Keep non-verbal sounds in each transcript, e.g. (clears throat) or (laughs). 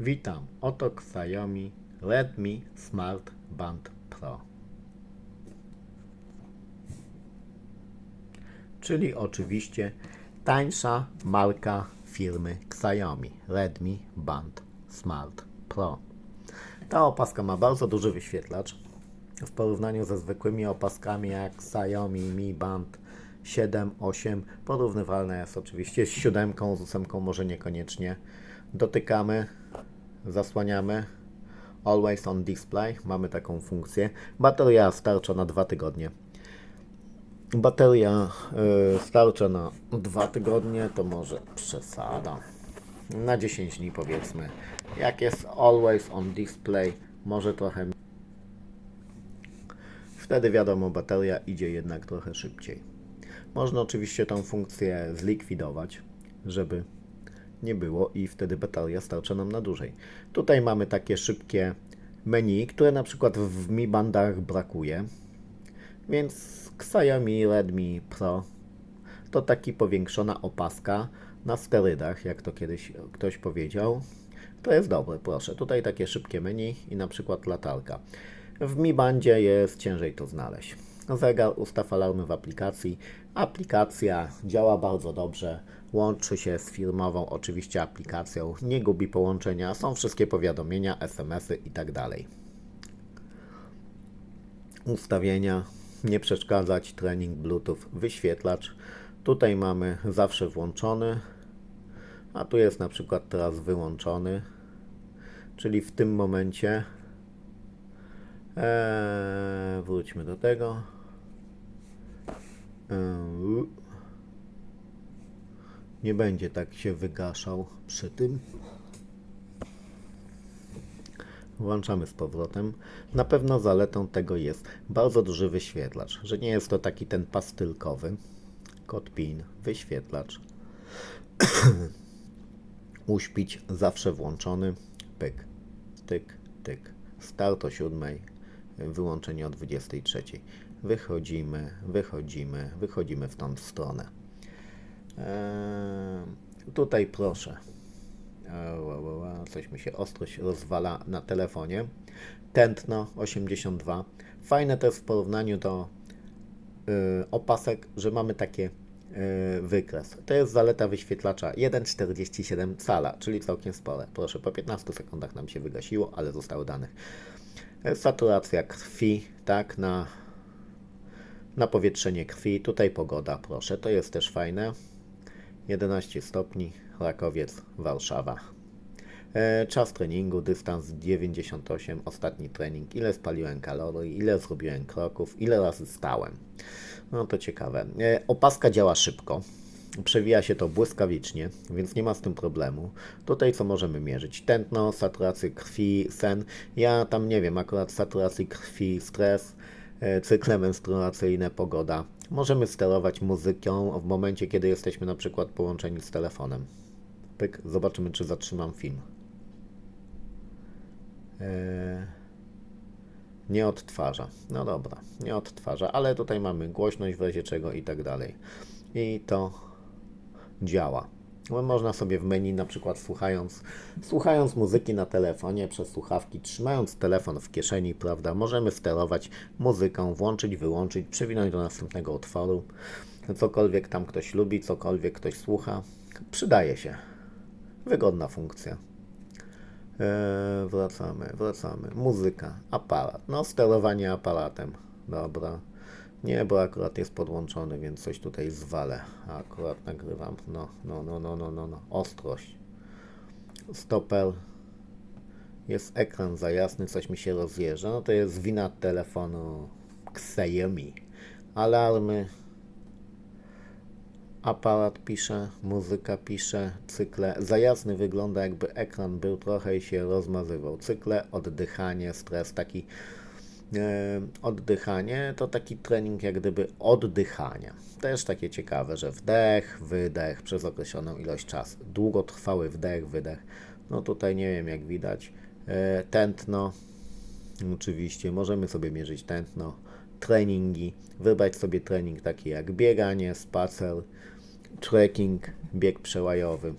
Witam, oto Xiaomi Redmi Smart Band Pro. Czyli oczywiście tańsza marka firmy Xiaomi Redmi Band Smart Pro. Ta opaska ma bardzo duży wyświetlacz w porównaniu ze zwykłymi opaskami jak Xiaomi Mi Band 7, 8. Porównywalne jest oczywiście z siódemką, z ósemką może niekoniecznie. Dotykamy, zasłaniamy. Always on display, mamy taką funkcję. Bateria starcza na 2 tygodnie. Bateria y, starcza na 2 tygodnie, to może przesada. Na 10 dni powiedzmy. Jak jest always on display, może trochę Wtedy wiadomo, bateria idzie jednak trochę szybciej. Można oczywiście tą funkcję zlikwidować, żeby nie było i wtedy bateria starcza nam na dłużej. Tutaj mamy takie szybkie menu, które na przykład w Mi Bandach brakuje. Więc Xiaomi Redmi Pro to taki powiększona opaska na sterydach, jak to kiedyś ktoś powiedział. To jest dobre, proszę. Tutaj takie szybkie menu i na przykład latarka. W Mi Bandzie jest ciężej to znaleźć. Zegar, ustaw alarmy w aplikacji. Aplikacja działa bardzo dobrze. Łączy się z firmową oczywiście aplikacją. Nie gubi połączenia. Są wszystkie powiadomienia, SMS-y i tak. Ustawienia. Nie przeszkadzać. Trening Bluetooth. Wyświetlacz. Tutaj mamy zawsze włączony. A tu jest na przykład teraz wyłączony. Czyli w tym momencie Eee, wróćmy do tego. Eee, nie będzie tak się wygaszał przy tym. Włączamy z powrotem. Na pewno zaletą tego jest bardzo duży wyświetlacz, że nie jest to taki ten pastylkowy. Kod PIN, wyświetlacz. (clears throat) Uśpić zawsze włączony. Pyk, tyk, tyk. Start o 7, wyłączenie o 23. Wychodzimy, wychodzimy, wychodzimy w tą stronę. Eee, tutaj proszę. Coś mi się ostrość rozwala na telefonie. Tętno 82. Fajne to jest w porównaniu do y, opasek, że mamy takie y, wykres. To jest zaleta wyświetlacza 1,47 cala, czyli całkiem spore. Proszę, po 15 sekundach nam się wygasiło, ale zostało danych. E, Saturacja krwi, tak, na, na powietrzenie krwi. Tutaj pogoda, proszę, to jest też fajne. 11 stopni, Rakowiec, Warszawa. E, czas treningu, dystans 98, ostatni trening, ile spaliłem kalorii, ile zrobiłem kroków, ile razy stałem. No to ciekawe. E, opaska działa szybko. Przewija się to błyskawicznie, więc nie ma z tym problemu. Tutaj co możemy mierzyć? Tętno, saturację krwi, sen. Ja tam nie wiem, akurat saturacji krwi, stres, e, cykle menstruacyjne, pogoda. Możemy sterować muzyką w momencie, kiedy jesteśmy na przykład połączeni z telefonem. Pyk, zobaczymy, czy zatrzymam film. Eee, nie odtwarza. No dobra, nie odtwarza, ale tutaj mamy głośność w razie czego i tak dalej. I to działa. No, Można sobie w menu, na przykład słuchając, słuchając muzyki na telefonie przez słuchawki, trzymając telefon w kieszeni, prawda, możemy sterować muzyką, włączyć, wyłączyć, przewinąć do następnego utworu. Cokolwiek tam ktoś lubi, cokolwiek ktoś słucha, przydaje się. Wygodna funkcja. Eee, wracamy, wracamy. Muzyka, aparat. No, sterowanie aparatem. Dobra. Nie, bo akurat jest podłączony, więc coś tutaj zwalę. Akurat nagrywam. No, no, no, no, no, no, no. Ostrość. Stopel. Jest ekran za jasny, coś mi się rozjeżdża. No to jest wina telefonu Xiaomi. Alarmy. Aparat pisze, muzyka pisze, cykle. Za jasny wygląda jakby ekran był trochę i się rozmazywał. Cykle, oddychanie, stres, taki oddychanie to taki trening jak gdyby oddychania. Też takie ciekawe, że wdech, wydech przez określoną ilość czasu. Długotrwały wdech, wydech. No tutaj nie wiem jak widać. E, tętno. Oczywiście możemy sobie mierzyć tętno. Treningi. Wybrać sobie trening taki jak bieganie, spacer, trekking, bieg przełajowy.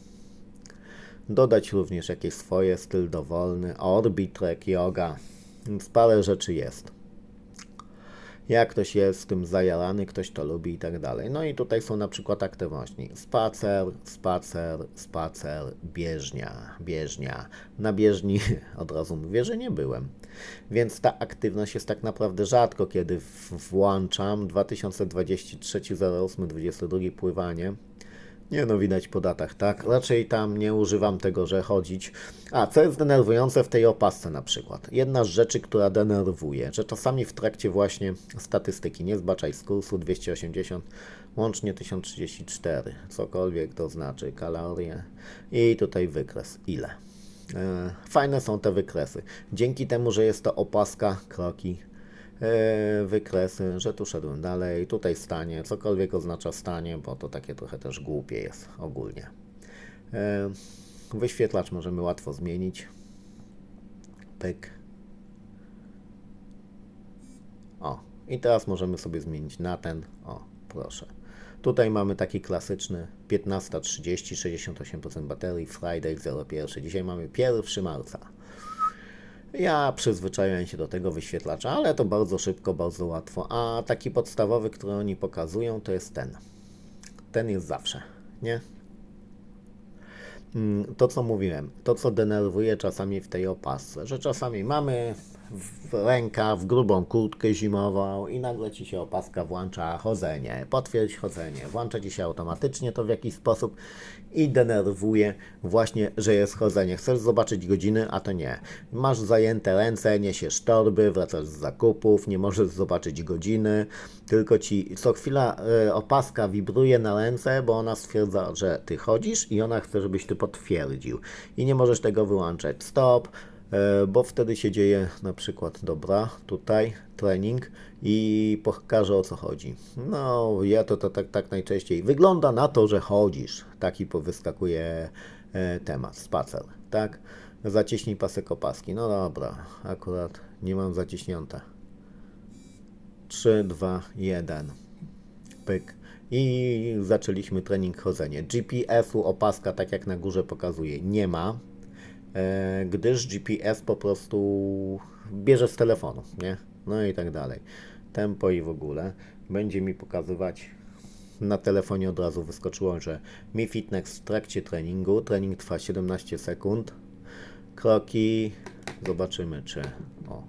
Dodać również jakieś swoje, styl dowolny, orbitrek, yoga, więc parę rzeczy jest. Jak ktoś jest tym zajarany, ktoś to lubi i tak dalej. No i tutaj są na przykład aktywności. Spacer, spacer, spacer, bieżnia, bieżnia. Na bieżni (laughs) od razu mówię, że nie byłem. Więc ta aktywność jest tak naprawdę rzadko, kiedy włączam 2023 08 22 pływanie. Nie no, widać po datach, tak? Raczej tam nie używam tego, że chodzić. A, co jest denerwujące w tej opasce na przykład? Jedna z rzeczy, która denerwuje, że czasami w trakcie właśnie statystyki, nie zbaczaj z kursu 280, łącznie 1034, cokolwiek to znaczy, kalorie i tutaj wykres, ile. E, Fajne są te wykresy. Dzięki temu, że jest to opaska, kroki, wykresy, że tu szedłem dalej, tutaj stanie, cokolwiek oznacza stanie, bo to takie trochę też głupie jest ogólnie. E, Wyświetlacz możemy łatwo zmienić. Pyk. O, i teraz możemy sobie zmienić na ten. O, proszę. Tutaj mamy taki klasyczny 15.30, 68% baterii, Friday 01. Dzisiaj mamy 1 marca. Ja przyzwyczaiłem się do tego wyświetlacza, ale to bardzo szybko, bardzo łatwo. A taki podstawowy, który oni pokazują, to jest ten. Ten jest zawsze, nie? Mm, To, co mówiłem, to, co denerwuje czasami w tej opasce, że czasami mamy w ręka w grubą kurtkę zimową i nagle ci się opaska włącza chodzenie, potwierdź chodzenie, włącza ci się automatycznie to w jakiś sposób i denerwuje właśnie, że jest chodzenie. Chcesz zobaczyć godziny, a to nie. Masz zajęte ręce, niesiesz torby, wracasz z zakupów, nie możesz zobaczyć godziny, tylko ci co chwila e, opaska wibruje na ręce, bo ona stwierdza, że ty chodzisz i ona chce, żebyś ty potwierdził. I nie możesz tego wyłączać. Stop, bo wtedy się dzieje na przykład, dobra, tutaj trening i pokażę o co chodzi. No, ja to, to tak, tak najczęściej. Wygląda na to, że chodzisz. Taki wyskakuje e, temat, spacer, tak? Zacieśnij pasek opaski. No dobra, akurat nie mam zaciśnięte. 3, 2, 1. Pyk. I zaczęliśmy trening chodzenie. GPS-u opaska, tak jak na górze pokazuje, nie ma, e, gdyż GPS po prostu bierze z telefonu, nie? No i tak dalej. Tempo i w ogóle. Będzie mi pokazywać na telefonie od razu wyskoczyło, że Mi Fitness w trakcie treningu. Trening trwa 17 sekund. Kroki. Zobaczymy, czy. O,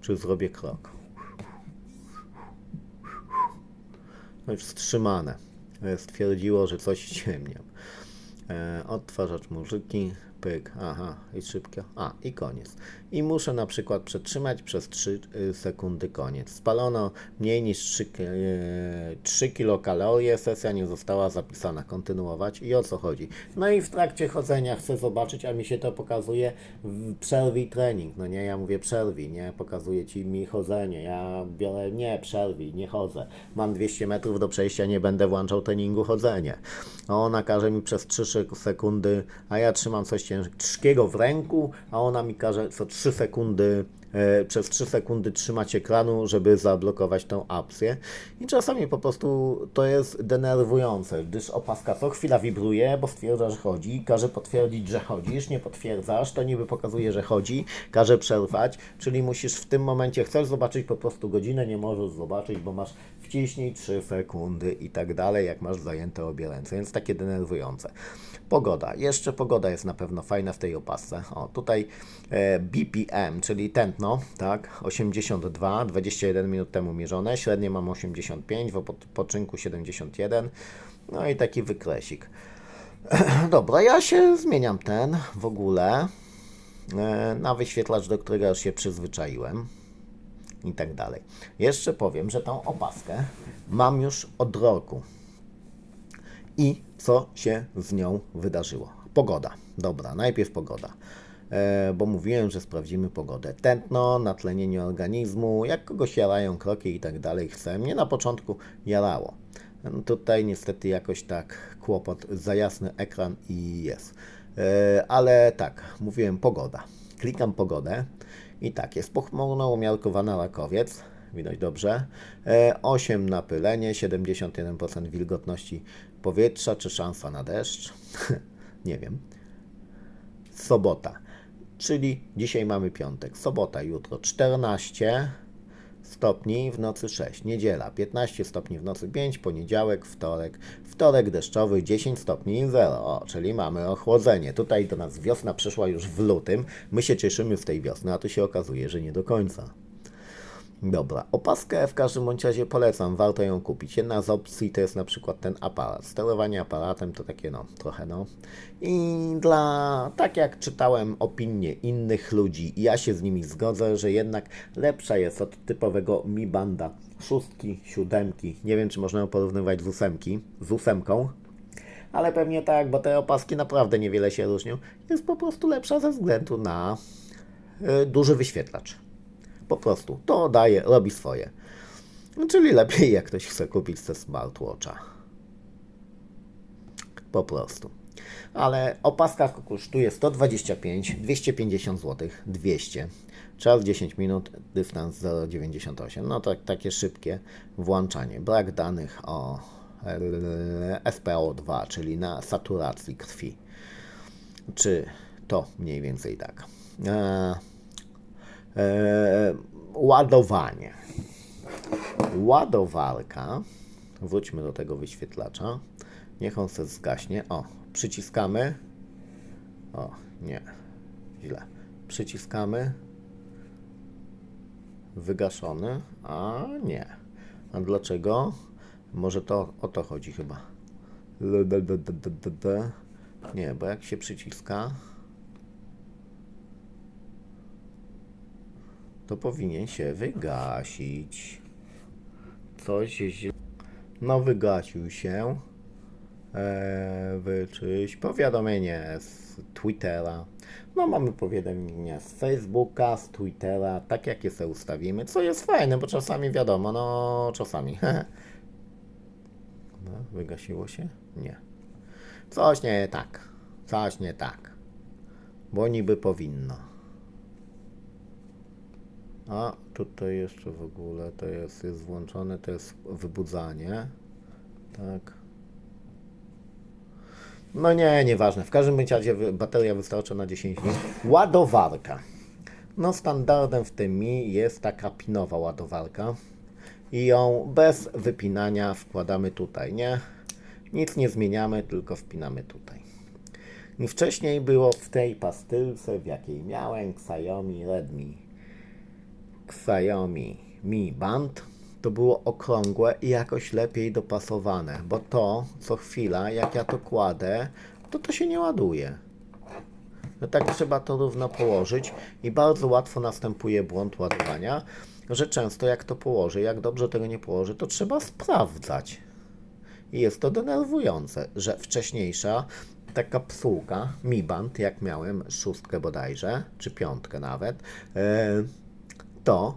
czy zrobię krok. No i wstrzymane. E, Stwierdziło, że coś ciemniam. E, odtwarzacz muzyki, pyk, aha, i szybko, a, i koniec. I muszę na przykład przetrzymać przez 3 y, sekundy koniec. Spalono mniej niż 3, ki- e, 3 kilokalorie, sesja nie została zapisana. Kontynuować i o co chodzi? No i w trakcie chodzenia chcę zobaczyć, a mi się to pokazuje w przerwij trening. No nie, ja mówię przerwij, nie, pokazuje ci mi chodzenie. Ja biorę, nie, przerwij, nie chodzę. Mam 200 metrów do przejścia, nie będę włączał treningu chodzenie. A ona każe mi przez 3 sek- sekundy, a ja trzymam coś ciężkiego w ręku, a ona mi każe co 3 sekundy, e, przez 3 sekundy trzymać ekranu, żeby zablokować tą opcję. I czasami po prostu to jest denerwujące, gdyż opaska co chwila wibruje, bo stwierdza, że chodzi, każe potwierdzić, że chodzisz, nie potwierdzasz, to niby pokazuje, że chodzi, każe przerwać, czyli musisz w tym momencie, chcesz zobaczyć po prostu godzinę, nie możesz zobaczyć, bo masz wciśnij 3 sekundy i tak dalej, jak masz zajęte obie ręce, więc takie denerwujące. Pogoda. Jeszcze pogoda jest na pewno fajna w tej opasce. O, tutaj e, BPM, czyli tętno, tak, 82, 21 minut temu mierzone, średnie mam 85, w odpoczynku 71, no i taki wykresik. (clears throat) Dobra, ja się zmieniam ten w ogóle e, na wyświetlacz, do którego już się przyzwyczaiłem i tak dalej. Jeszcze powiem, że tą opaskę mam już od roku. I co się z nią wydarzyło? Pogoda. Dobra, najpierw pogoda. E, bo mówiłem, że sprawdzimy pogodę. Tętno, natlenienie organizmu, jak kogoś jarają kroki i tak dalej. Chcę. Mnie na początku jarało. No tutaj niestety jakoś tak kłopot, za jasny ekran i jest. E, ale tak, mówiłem pogoda. Klikam pogodę i tak, jest pochmurno umiarkowana rakowiec, widać dobrze. E, 8 napylenie, 71% wilgotności powietrza, czy szansa na deszcz? (laughs) Nie wiem. sobota, czyli dzisiaj mamy piątek, sobota, jutro 14 stopni, w nocy 6, niedziela 15 stopni, w nocy 5, poniedziałek, wtorek, wtorek deszczowy 10 stopni i 0, o, czyli mamy ochłodzenie. Tutaj do nas wiosna przyszła już w lutym, my się cieszymy z tej wiosny, a tu się okazuje, że nie do końca. Dobra, opaskę w każdym bądź razie polecam, warto ją kupić. Jedna z opcji to jest na przykład ten aparat. Sterowanie aparatem to takie no, trochę no. I dla, tak jak czytałem opinie innych ludzi, ja się z nimi zgodzę, że jednak lepsza jest od typowego Mi Banda szóstki, siódemki. Nie wiem, czy można ją porównywać z ósemki, z ósemką. Ale pewnie tak, bo te opaski naprawdę niewiele się różnią. Jest po prostu lepsza ze względu na y, duży wyświetlacz. Po prostu to daje, robi swoje. No, Czyli lepiej, jak ktoś chce kupić ze smartwatcha. Po prostu. Ale opaska kosztuje 125, 250 zł, 200. Czas 10 minut, dystans 0,98. No tak, takie szybkie włączanie. Brak danych o e, SPO2, czyli na saturacji krwi. Czy to mniej więcej tak. E, e, ładowanie. Ładowarka. Wróćmy do tego wyświetlacza. Niech on się zgaśnie. O, przyciskamy. O, nie. Źle. Przyciskamy. Wygaszony. A nie. A dlaczego? Może to o to chodzi chyba. Nie, bo jak się przyciska, to powinien się wygasić. Coś źle. No, wygasił się. Eee, wyczyść. Powiadomienie z Twittera. No, mamy powiadomienia z Facebooka, z Twittera, tak jakie sobie ustawimy, co jest fajne, bo czasami wiadomo, no, czasami. (laughs) no, wygasiło się? Nie. Coś nie tak. Coś nie tak. Bo niby powinno. A tutaj jeszcze w ogóle to jest, jest włączone, to jest wybudzanie. Tak. No nie, nieważne. W każdym razie bateria wystarcza na 10 dni. Ładowarka. No standardem w tym Mi jest taka pinowa ładowarka. I ją bez wypinania wkładamy tutaj, nie? Nic nie zmieniamy, tylko wpinamy tutaj. I wcześniej było w tej pastylce, w jakiej miałem, Xiaomi Redmi Xiaomi Mi Band to było okrągłe i jakoś lepiej dopasowane, bo to co chwila, jak ja to kładę, to to się nie ładuje. No tak trzeba to równo położyć i bardzo łatwo następuje błąd ładowania, że często jak to położę, jak dobrze tego nie położę, to trzeba sprawdzać. I jest to denerwujące, że wcześniejsza ta kapsułka Mi Band, jak miałem szóstkę bodajże, czy piątkę nawet, e, to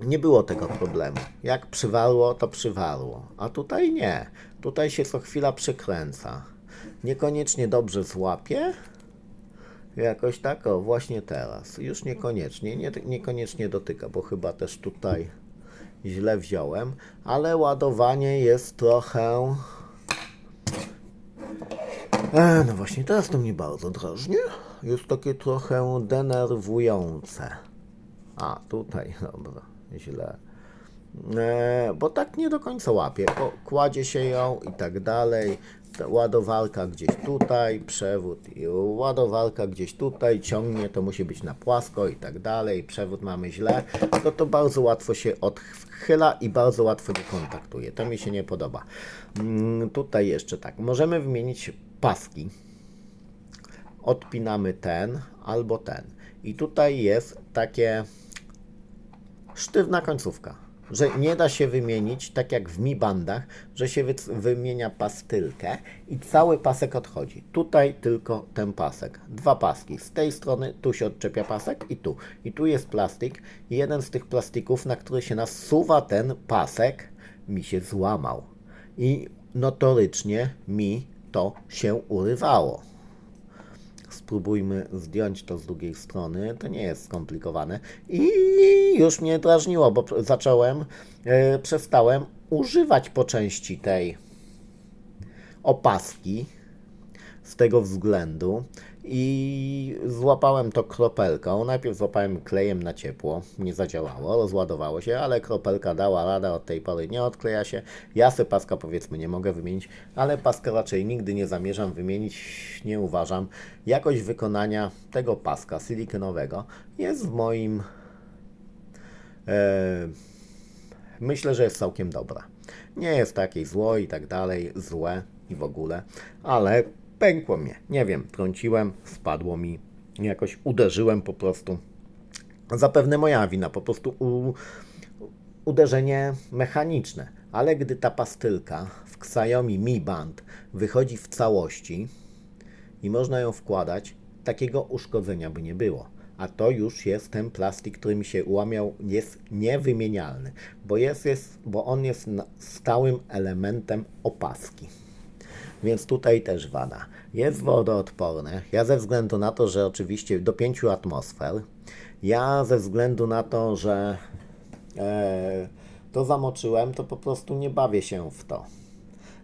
nie było tego problemu. Jak przywarło, to przywarło. A tutaj nie. Tutaj się co chwila przykręca. Niekoniecznie dobrze złapie. Jakoś tak, o, właśnie teraz. Już niekoniecznie, nie, niekoniecznie dotyka, bo chyba też tutaj źle wziąłem, ale ładowanie jest trochę. E, no właśnie, teraz to mnie bardzo drażni. Jest takie trochę denerwujące. A, tutaj, (laughs) dobra, źle. E, bo tak nie do końca łapie, kładzie się ją i tak dalej. Ta ładowarka gdzieś tutaj, przewód i ładowarka gdzieś tutaj, ciągnie, to musi być na płasko i tak dalej, przewód mamy źle, to to bardzo łatwo się odchyla i bardzo łatwo nie kontaktuje. To mi się nie podoba. Mm, tutaj jeszcze tak, możemy wymienić paski odpinamy ten albo ten. I tutaj jest takie sztywna końcówka, że nie da się wymienić, tak jak w Mi Bandach, że się wy, wymienia pastylkę i cały pasek odchodzi. Tutaj tylko ten pasek. Dwa paski. Z tej strony tu się odczepia pasek i tu. I tu jest plastik. I jeden z tych plastików, na który się nasuwa ten pasek, mi się złamał. I notorycznie mi to się urywało. Spróbujmy zdjąć to z drugiej strony. To nie jest skomplikowane. I już mnie drażniło, bo zacząłem, e, przestałem używać po części tej opaski z tego względu. I złapałem to kropelką. Najpierw złapałem klejem na ciepło, nie zadziałało, rozładowało się, ale kropelka dała radę, od tej pory nie odkleja się. Ja se paska powiedzmy nie mogę wymienić, ale paska raczej nigdy nie zamierzam wymienić, nie uważam. Jakość wykonania tego paska silikonowego jest w moim e, myślę, że jest całkiem dobra. Nie jest takiej zło i tak dalej, złe i w ogóle, ale pękło mnie. Nie wiem, trąciłem, spadło mi, jakoś uderzyłem po prostu. Zapewne moja wina, po prostu u, uderzenie mechaniczne. Ale gdy ta pastylka w Xiaomi Mi Band wychodzi w całości i można ją wkładać, takiego uszkodzenia by nie było. A to już jest ten plastik, który mi się ułamiał, jest niewymienialny, bo, jest, jest, bo on jest stałym elementem opaski. Więc tutaj też wada. Jest wodoodporne. Ja ze względu na to, że oczywiście do 5 atmosfer, ja ze względu na to, że e, to zamoczyłem, to po prostu nie bawię się w to.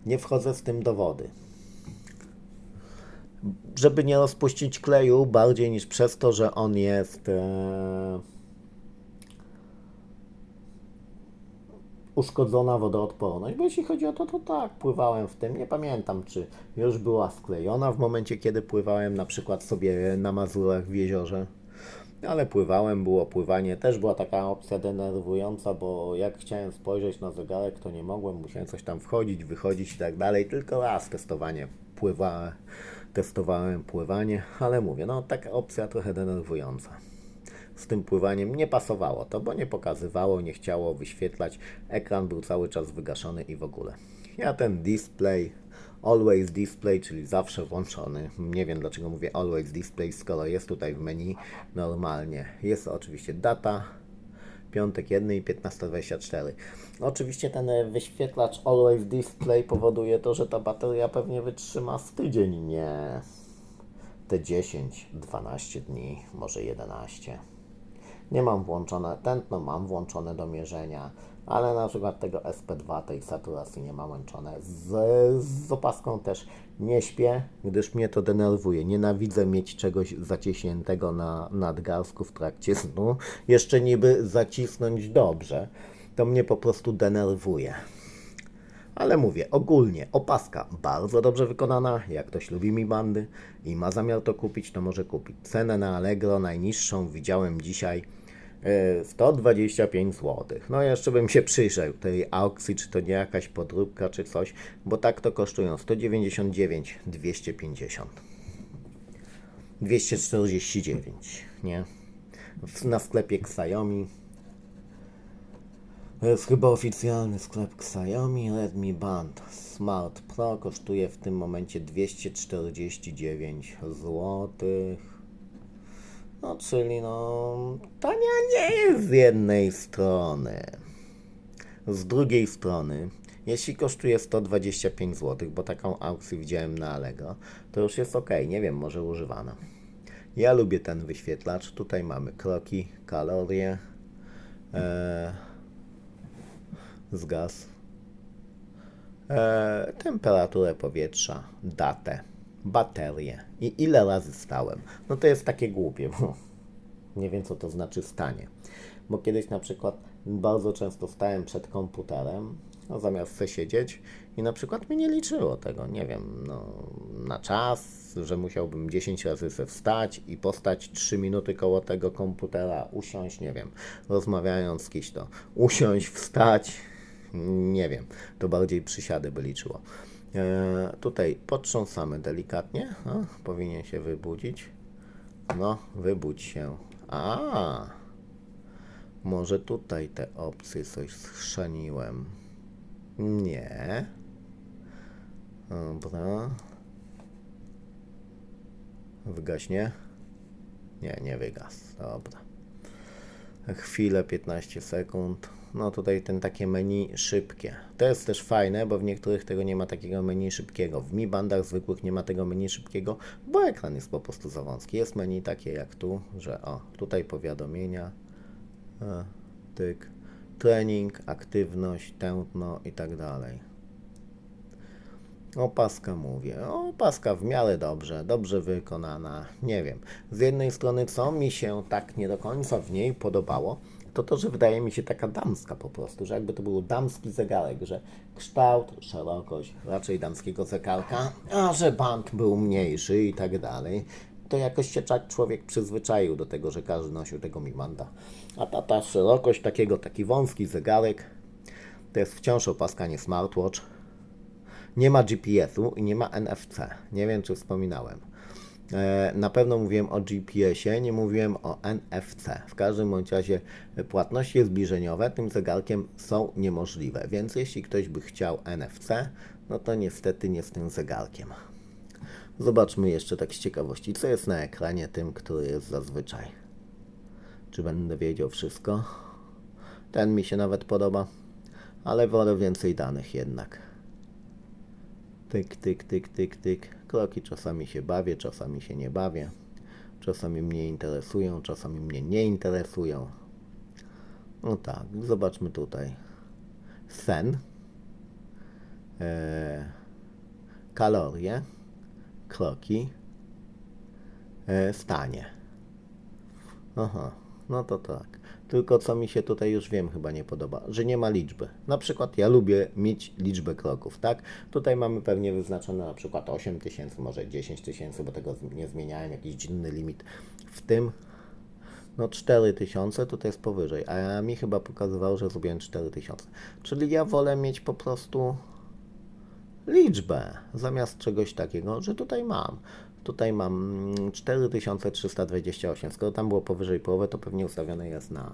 Nie wchodzę z tym do wody żeby nie rozpuścić kleju bardziej niż przez to, że on jest e, uszkodzona wodoodporność, bo jeśli chodzi o to, to tak, pływałem w tym, nie pamiętam, czy już była sklejona w momencie, kiedy pływałem na przykład sobie na Mazurach w jeziorze, ale pływałem, było pływanie, też była taka opcja denerwująca, bo jak chciałem spojrzeć na zegarek, to nie mogłem, musiałem coś tam wchodzić, wychodzić i tak dalej, tylko raz testowanie pływa, testowałem pływanie, ale mówię, no taka opcja trochę denerwująca z tym pływaniem nie pasowało to, bo nie pokazywało, nie chciało wyświetlać. Ekran był cały czas wygaszony i w ogóle. Ja ten display, always display, czyli zawsze włączony. Nie wiem dlaczego mówię always display, skoro jest tutaj w menu normalnie. Jest oczywiście data, piątek 1 i 15.24. Oczywiście ten wyświetlacz always display powoduje to, że ta bateria pewnie wytrzyma z tydzień, nie te 10, 12 dni, może 11. Nie mam włączone tętno, mam włączone do mierzenia, ale na przykład tego SP2 tej saturacji nie mam włączone. Z, z opaską też nie śpię, gdyż mnie to denerwuje. Nienawidzę mieć czegoś zaciśniętego na nadgarstku w trakcie snu. Jeszcze niby zacisnąć dobrze. To mnie po prostu denerwuje. Ale mówię, ogólnie opaska bardzo dobrze wykonana. Jak ktoś lubi mi bandy i ma zamiar to kupić, to może kupić. Cenę na Allegro najniższą widziałem dzisiaj e, 125 zł. No jeszcze bym się przyjrzał tej aukcji, czy to nie jakaś podróbka, czy coś, bo tak to kosztują 199, 250. 249, nie? Na sklepie Xiaomi to jest chyba oficjalny sklep Xiaomi Redmi Band Smart Pro kosztuje w tym momencie 249 zł. No, czyli no, tania nie jest z jednej strony. Z drugiej strony, jeśli kosztuje 125 zł, bo taką aukcję widziałem na Allegro, to już jest ok, nie wiem, może używana. Ja lubię ten wyświetlacz. Tutaj mamy kroki, kalorie. E, zgasł. E, temperaturę powietrza, datę, baterię i ile razy stałem. No to jest takie głupie, bo (laughs) nie wiem co to znaczy stanie. Bo kiedyś na przykład bardzo często stałem przed komputerem, no zamiast se siedzieć i na przykład mi nie liczyło tego, nie wiem, no, na czas, że musiałbym 10 razy se wstać i postać 3 minuty koło tego komputera, usiąść, nie wiem, rozmawiając z kimś to, usiąść, wstać, nie wiem, to bardziej przysiady by liczyło. E, tutaj potrząsamy delikatnie, o, powinien się wybudzić. No, wybudź się. A, może tutaj te opcje coś schrzaniłem. Nie. Dobra. Wygaśnie? Nie, nie wygasł. Dobra. Chwilę, 15 sekund. No tutaj ten takie menu szybkie. To jest też fajne, bo w niektórych tego nie ma takiego menu szybkiego. W Mi Bandach zwykłych nie ma tego menu szybkiego, bo ekran jest po prostu za wąski. Jest menu takie jak tu, że o, tutaj powiadomienia, e, tyk, trening, aktywność, tętno i tak dalej. Opaska mówię, opaska w miarę dobrze, dobrze wykonana, nie wiem. Z jednej strony, co mi się tak nie do końca w niej podobało, to to, że wydaje mi się taka damska po prostu, że jakby to był damski zegarek, że kształt, szerokość raczej damskiego zegarka, a że band był mniejszy i tak dalej, to jakoś się człowiek przyzwyczaił do tego, że każdy nosił tego mi banda. A ta, ta szerokość takiego, taki wąski zegarek, to jest wciąż opaska, nie smartwatch, nie ma GPS-u i nie ma NFC. Nie wiem, czy wspominałem. E, Na pewno mówiłem o GPS-ie, nie mówiłem o NFC. W każdym bądź razie płatności zbliżeniowe tym zegarkiem są niemożliwe, więc jeśli ktoś by chciał NFC, no to niestety nie z tym zegarkiem. Zobaczmy jeszcze tak z ciekawości, co jest na ekranie tym, który jest zazwyczaj. Czy będę wiedział wszystko? Ten mi się nawet podoba, ale wolę więcej danych jednak. Tyk, tyk, tyk, tyk, tyk. Kroki czasami się bawię, czasami się nie bawię. Czasami mnie interesują, czasami mnie nie interesują. No tak, zobaczmy tutaj. Sen. E, kalorie. Kroki. E, stanie. Aha, no to tak. Tylko co mi się tutaj już wiem chyba nie podoba, że nie ma liczby. Na przykład ja lubię mieć liczbę kroków, tak? Tutaj mamy pewnie wyznaczone na przykład 8 tysięcy, może 10 tysięcy, bo tego nie zmieniałem, jakiś dziwny limit. W tym no 4000 tutaj jest powyżej, a mi chyba pokazywało, że zrobiłem 4000. Czyli ja wolę mieć po prostu liczbę zamiast czegoś takiego, że tutaj mam. Tutaj mam mm, 4328. Skoro tam było powyżej połowy, to pewnie ustawione jest na.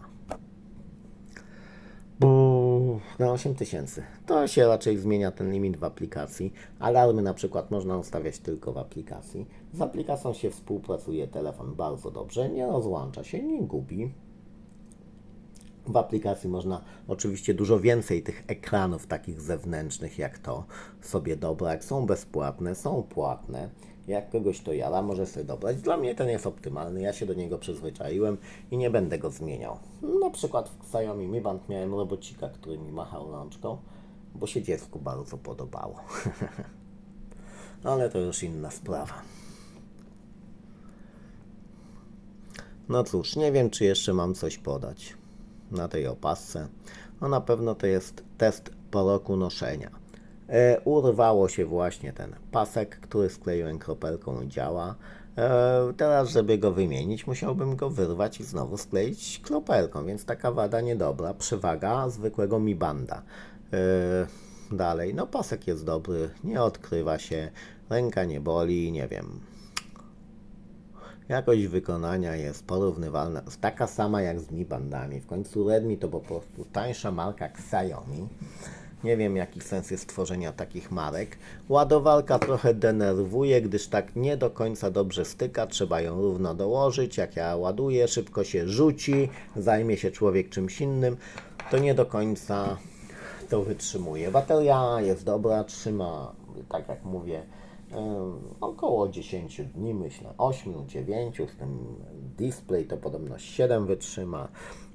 Na 8000. To się raczej zmienia ten limit w aplikacji. Alarmy na przykład można ustawiać tylko w aplikacji. Z aplikacją się współpracuje telefon bardzo dobrze, nie rozłącza się, nie gubi. W aplikacji można oczywiście dużo więcej tych ekranów takich zewnętrznych jak to sobie dobrać. Są bezpłatne, są płatne. Jak kogoś to jara, może sobie dobrać. Dla mnie ten jest optymalny, ja się do niego przyzwyczaiłem i nie będę go zmieniał. Na przykład w Xiaomi Mi Band miałem robocika, który mi machał rączką, bo się dziecku bardzo podobało. (laughs) Ale to już inna sprawa. No cóż, nie wiem, czy jeszcze mam coś podać na tej opasce. No na pewno to jest test po roku noszenia. E, urwało się właśnie ten pasek, który skleiłem kropelką i działa. E, teraz, żeby go wymienić, musiałbym go wyrwać i znowu skleić kropelką, więc taka wada niedobra. Przewaga zwykłego Mi Banda. E, dalej, no pasek jest dobry, nie odkrywa się, ręka nie boli, nie wiem, Jakość wykonania jest porównywalna, taka sama jak z Mi Bandami. W końcu Redmi to po prostu tańsza marka Xiaomi. Nie wiem, jaki sens jest tworzenia takich marek. Ładowarka trochę denerwuje, gdyż tak nie do końca dobrze styka. Trzeba ją równo dołożyć. Jak ja ładuję, szybko się rzuci, zajmie się człowiek czymś innym. To nie do końca to wytrzymuje. Bateria jest dobra, trzyma, tak jak mówię, około 10 dni, myślę 8, 9, z tym display to podobno 7 wytrzyma.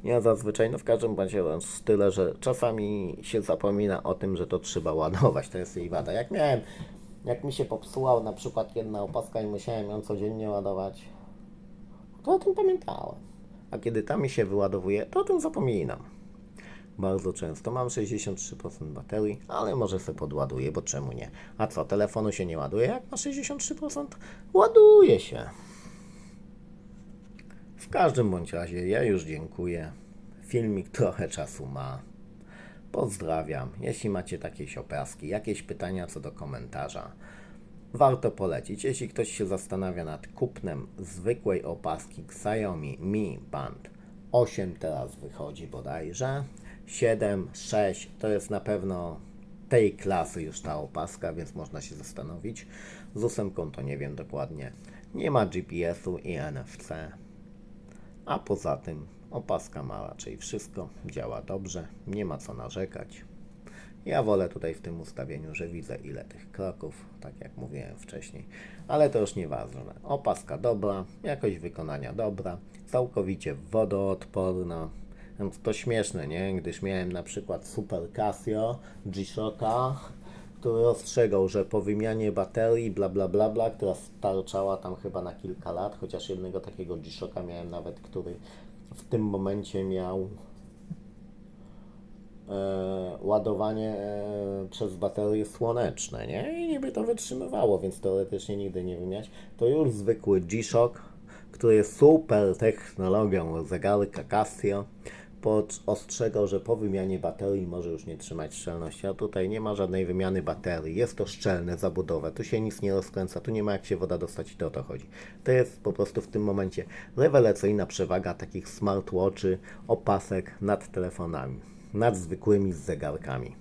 Ja zazwyczaj, no w każdym razie tyle, że czasami się zapomina o tym, że to trzeba ładować, to jest jej wada. Jak miałem, jak mi się popsuła na przykład jedna opaska i musiałem ją codziennie ładować, to o tym pamiętałem. A kiedy ta mi się wyładowuje, to o tym zapominam. Bardzo często mam 63% baterii, ale może sobie podładuję, bo czemu nie? A co, telefonu się nie ładuje? Jak ma 63%? Ładuje się. W każdym bądź razie ja już dziękuję. Filmik trochę czasu ma. Pozdrawiam. Jeśli macie jakieś obrazki, jakieś pytania co do komentarza, warto polecić. Jeśli ktoś się zastanawia nad kupnem zwykłej opaski Xiaomi Mi Band 8 teraz wychodzi bodajże, 7, 6 to jest na pewno tej klasy już ta opaska, więc można się zastanowić. Z ósemką to nie wiem dokładnie. Nie ma GPS-u i NFC. A poza tym opaska ma raczej wszystko, działa dobrze, nie ma co narzekać. Ja wolę tutaj w tym ustawieniu, że widzę ile tych kroków, tak jak mówiłem wcześniej, ale to już nieważne. Opaska dobra, jakość wykonania dobra, całkowicie wodoodporna. Więc to śmieszne, nie? Gdyż miałem na przykład Super Casio G-Shocka, który ostrzegał, że po wymianie baterii, bla bla bla bla, która starczała tam chyba na kilka lat, chociaż jednego takiego G-Shocka miałem nawet, który w tym momencie miał e, ładowanie e, przez baterie słoneczne, nie? I niby to wytrzymywało, więc teoretycznie nigdy nie wymieniać. To już zwykły G-Shock, który jest super technologią zegarka Casio, ostrzegał, że po wymianie baterii może już nie trzymać szczelności, a tutaj nie ma żadnej wymiany baterii. Jest to szczelne zabudowe, tu się nic nie rozkręca, tu nie ma jak się woda dostać i to o to chodzi. To jest po prostu w tym momencie rewelacyjna przewaga takich smartwatchy, opasek nad telefonami, nad zwykłymi zegarkami.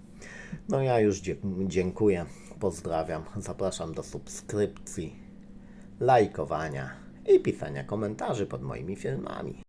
No ja już dziękuję, pozdrawiam, zapraszam do subskrypcji, lajkowania i pisania komentarzy pod moimi filmami.